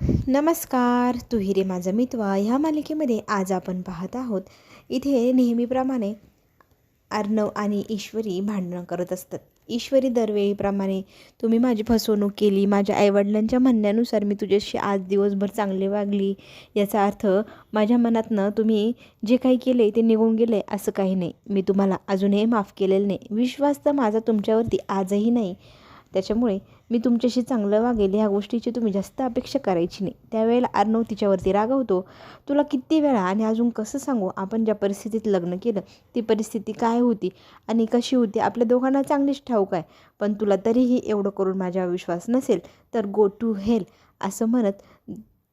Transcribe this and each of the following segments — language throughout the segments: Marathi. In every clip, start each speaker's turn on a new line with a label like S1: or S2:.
S1: नमस्कार तू हिरे माझा मितवा. ह्या मालिकेमध्ये आज आपण पाहत आहोत इथे नेहमीप्रमाणे अर्णव आणि ईश्वरी भांडणं करत असतात. ईश्वरी दरवेळीप्रमाणे तुम्ही माझी फसवणूक केली माझ्या आईवडिलांच्या म्हणण्यानुसार मी तुझ्याशी आज दिवसभर चांगले वागली. याचा अर्थ माझ्या मनातनं तुम्ही जे काही केले ते निघून गेले असं काही नाही. मी तुम्हाला अजूनही माफ केलेलं नाही. विश्वास तर माझा तुमच्यावरती आजही नाही. त्याच्यामुळे मी तुमच्याशी चांगलं वागेल ह्या गोष्टीची तुम्ही जास्त अपेक्षा करायची नाही. त्यावेळेला अर्णव तिच्यावरती रागवतो तुला किती वेळा आणि अजून कसं सांगू? आपण ज्या परिस्थितीत लग्न केलं ती परिस्थिती काय होती? आणि कशी होती? आपल्या दोघांना चांगलीच ठाऊक आहे. पण तुला तरीही एवढं करून माझ्यावर विश्वास नसेल तर गो टू हेल असं म्हणत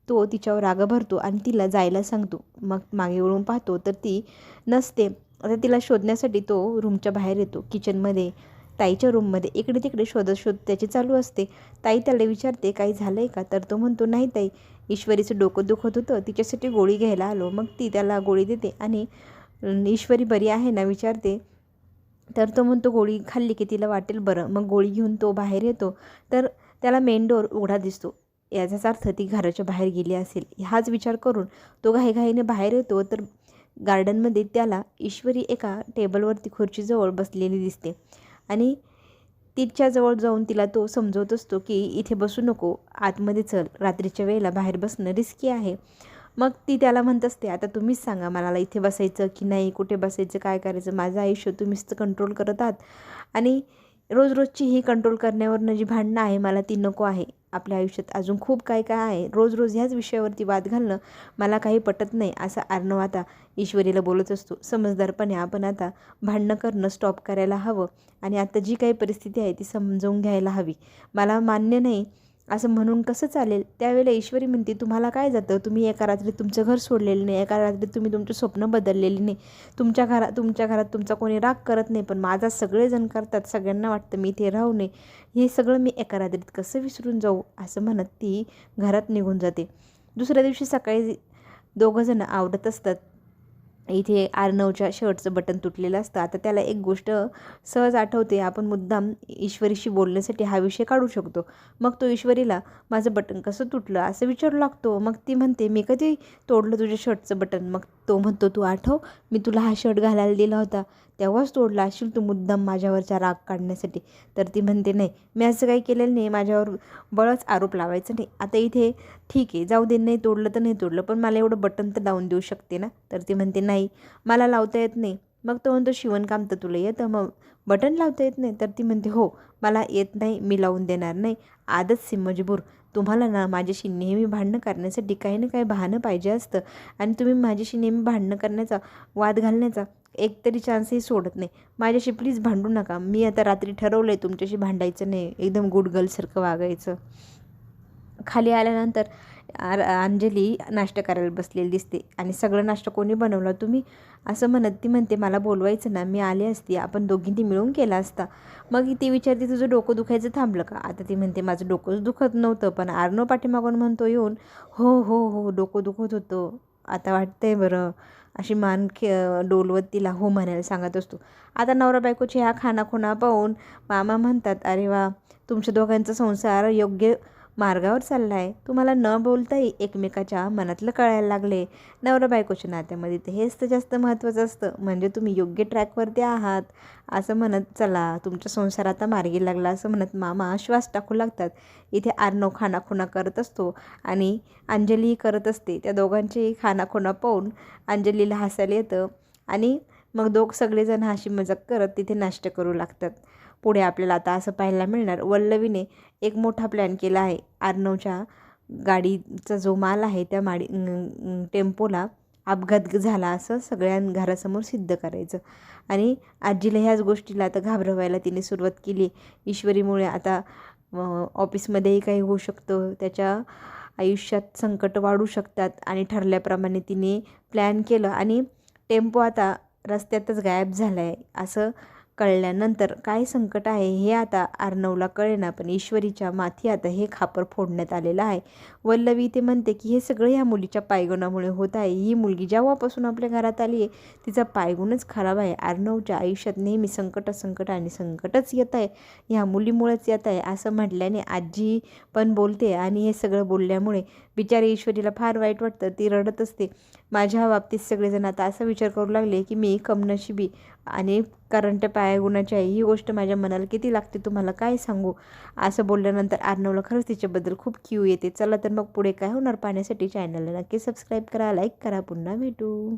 S1: तो तिच्यावर राग भरतो आणि तिला जायला सांगतो. मग मागे वळून पाहतो तर ती नसते. आता तिला शोधण्यासाठी तो रूमच्या बाहेर येतो किचनमध्ये ताईच्या रूममध्ये इकडे तिकडे शोधत शोध त्याची चालू असते. ताई त्याला विचारते काही झालं आहे का? तर तो म्हणतो नाही ताई ईश्वरीचं डोकं दुखत होतं. तिच्यासाठी गोळी घ्यायला आलो. मग ती त्याला गोळी देते आणि ईश्वरी बरी आहे ना? विचारते. तर तो म्हणतो गोळी खाल्ली की तिला वाटेल बरं. मग गोळी घेऊन तो बाहेर येतो. तर त्याला मेन डोअर उघडा दिसतो. याचाच अर्थ ती घराच्या बाहेर गेली असेल. हाच विचार करून तो घाईघाईने बाहेर येतो. तर गार्डनमध्ये त्याला ईश्वरी एका टेबलवरती खुर्चीजवळ बसलेली दिसते. आणि तिच्याजवळ जाऊन तिला तो समजवत असतो की इथे बसू नको आतमध्ये चल रात्रीच्या वेळेला बाहेर बसणं रिस्की आहे. मग ती त्याला म्हणत असते आता तुम्हीच सांगा मला इथे बसायचं की नाही कुठे बसायचं काय करायचं? माझं आयुष्य तुम्हीच तर कंट्रोल करत आहात. आणि रोज रोजची ही कंट्रोल करण्यावरनं जी भांडणं आहे मला ती नको आहे. आपल्या आयुष्यात अजून खूप काय काय आहे. रोज रोज ह्याच विषयावरती वाद घालणं मला काही पटत नाही असं आर्णव आता ईश्वरीला बोलत असतो. समजदारपणे आपण आता भांडणं करणं स्टॉप करायला हवं आणि आता जी काही परिस्थिती आहे ती समजवून घ्यायला हवी. मला मान्य नाही असं म्हणून कसं चालेल? त्यावेळेला ईश्वरी म्हणते तुम्हाला काय जातं? तुम्ही एका रात्री तुमचं घर सोडलेलं नाही एका रात्री तुम्ही तुमचं स्वप्न बदललेली नाही. तुमच्या घरात तुमच्या घरात तुमचा कोणी राग करत नाही पण माझा सगळेजण करतात. सगळ्यांना वाटतं मी इथे राहू नये. हे सगळं मी एका रात्रीत कसं विसरून जाऊ? असं म्हणत ती घरात निघून जाते. दुसऱ्या दिवशी सकाळी दोघंजणं आवडत असतात. इथे आर्नवच्या शर्टचं बटन तुटलेलं असतं. आता त्याला एक गोष्ट सहज आठवते. आपण मुद्दाम ईश्वरीशी बोलण्यासाठी हा विषय काढू शकतो. मग तो ईश्वरीला माझं बटन कसं तुटलं? असं विचारू लागतो. मग ती म्हणते मी कधी तोडलं तुझ्या शर्टचं बटन मग तो म्हणतो तू आठव मी तुला हा शर्ट घालायला दिला होता. तेव्हाच तोडला असेल तू मुद्दाम माझ्यावरचा राग काढण्यासाठी. तर ती म्हणते नाही मी असं काही केलेलं नाही. माझ्यावर बळच आरोप लावायचं नाही. आता इथे ठीक आहे जाऊ दे नाही तोडलं तर नाही तोडलं पण मला एवढं बटन तर लावून देऊ शकते ना? तर ती म्हणते नाही मला लावता येत नाही. मग तो म्हणतो शिवणकाम तर तुला येतं मग बटन लावता येत नाही? तर ती म्हणते हो मला येत नाही मी लावून देणार नाही. आदच सी मजबूर. तुम्हाला ना माझ्याशी नेहमी भांडणं करण्यासाठी काही ना काही बहाणं पाहिजे असतं. आणि तुम्ही माझ्याशी नेहमी भांडणं करण्याचा वाद घालण्याचा एक तरी चान्सही सोडत नाही. माझ्याशी प्लीज भांडू नका. मी आता रात्री ठरवलं आहे तुमच्याशी भांडायचं नाही. एकदम गुड गर्लसारखं वागायचं. खाली आल्यानंतर आर अंजली नाश्ता करायला बसलेली दिसते. आणि सगळं नाश्ता कोणी बनवलं? तुम्ही असं म्हणत ती म्हणते मला बोलवायचं ना मी आले असती. आपण दोघींनी मिळून केला असता. मग ती विचारते तुझं डोकं दुखायचं थांबलं का? आता ती म्हणते माझं डोकंच दुखत नव्हतं पण आर्नो पाठीमागून म्हणतो येऊन हो हो हो डोकं दुखत होतं. आता वाटतंय बरं. अशी मान खे डोलवत तिला हो म्हणायला सांगत असतो. आता नवरा बायकोची ह्या खानाखुणा पाहून मामा म्हणतात अरे वा तुमच्या दोघांचा संसार योग्य मार्गावर चालला आहे तुम्हाला न बोलताही एकमेकाच्या मनातलं कळायला लागले. नवरा बायकोच्या नात्यामध्ये तर हेच तर जास्त महत्त्वाचं असतं. म्हणजे तुम्ही योग्य ट्रॅकवरती आहात. असं म्हणत चला तुमचा संसार आता मार्गी लागला असं म्हणत मामा श्वास टाकू लागतात. इथे आर्नव खानाखुणा करत असतो आणि अंजलीही करत असते. त्या दोघांची खानाखुणा पाहून अंजलीला हसायला येतं आणि मग दोघ सगळेजण हाशी मजाक करत तिथे नाश्ता करू लागतात. पुढे आपल्याला आता असं पाहायला मिळणार. वल्लवीने एक मोठा प्लॅन केला आहे. आर्नवच्या गाडीचा जो माल आहे त्या माडी टेम्पोला अपघात झाला असं सगळ्या घरासमोर सिद्ध करायचं. आणि आजीला ह्याच गोष्टीला आता घाबरवायला तिने सुरुवात केली. ईश्वरीमुळे आता ऑफिसमध्येही काही होऊ शकतं. त्याच्या आयुष्यात संकट वाढू शकतात आणि ठरल्याप्रमाणे तिने प्लॅन केलं. आणि टेम्पो आता रस्त्यातच गायब झाला आहे असं कळल्यानंतर काय संकट आहे हे आता अर्णवला कळेना पण ईश्वरीच्या माथी आता हे खापर फोडण्यात आलेलं आहे. वल्लवी ते म्हणते की हे सगळं ह्या मुलीच्या पायगुणामुळे होत आहे. ही मुलगी जेव्हापासून आपल्या घरात आली आहे तिचा पायगुणच खराब आहे. अर्णवच्या आयुष्यात नेहमी संकट संकट आणि संकटच येत आहे. ह्या मुलीमुळेच येत आहे असं म्हटल्याने आजी पण बोलते आणि हे सगळं बोलल्यामुळे बिचारी ईश्वरीला फार वाईट वाटतं. ती रडत असते. माझ्या बाबतीत सगळेजण आता असा विचार करू लागले की मी कमनशिबी आणि कारण त्या पायागुणाची आहे ही गोष्ट माझ्या मनाला किती लागते तुम्हाला काय सांगू? असं बोलल्यानंतर आर्नवला खरंच तिच्याबद्दल खूप क्यू येते. चला तर मग पुढे काय होणार पाहण्यासाठी चॅनलला नक्की सबस्क्राईब करा लाईक करा पुन्हा भेटू.